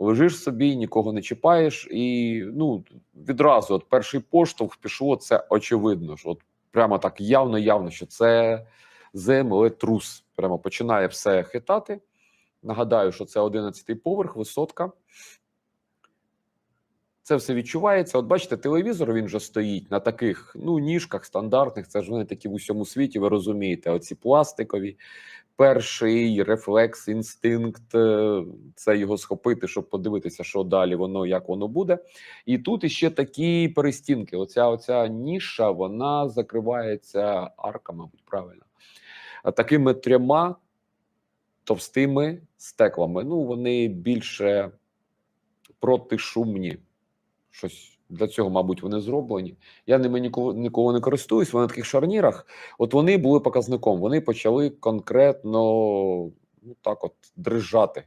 лежиш собі, нікого не чіпаєш, і ну відразу от перший поштовх пішло. Це очевидно. що от прямо так явно, явно, що це землетрус. Прямо починає все хитати. Нагадаю, що це 11-й поверх, висотка. Це все відчувається. От бачите, телевізор він вже стоїть на таких ну ніжках стандартних. Це ж вони такі в усьому світі. Ви розумієте, оці пластикові. Перший рефлекс, інстинкт е, це його схопити, щоб подивитися, що далі воно, як воно буде. І тут іще такі перестінки. Оця оця ніша, вона закривається арка, мабуть, правильно. Такими трьома товстими стеклами. Ну, вони більше протишумні. Щось для цього, мабуть, вони зроблені. Я ними ніколи, ніколи не користуюсь. Вони на таких шарнірах. От вони були показником. Вони почали конкретно ну так, от дрижати.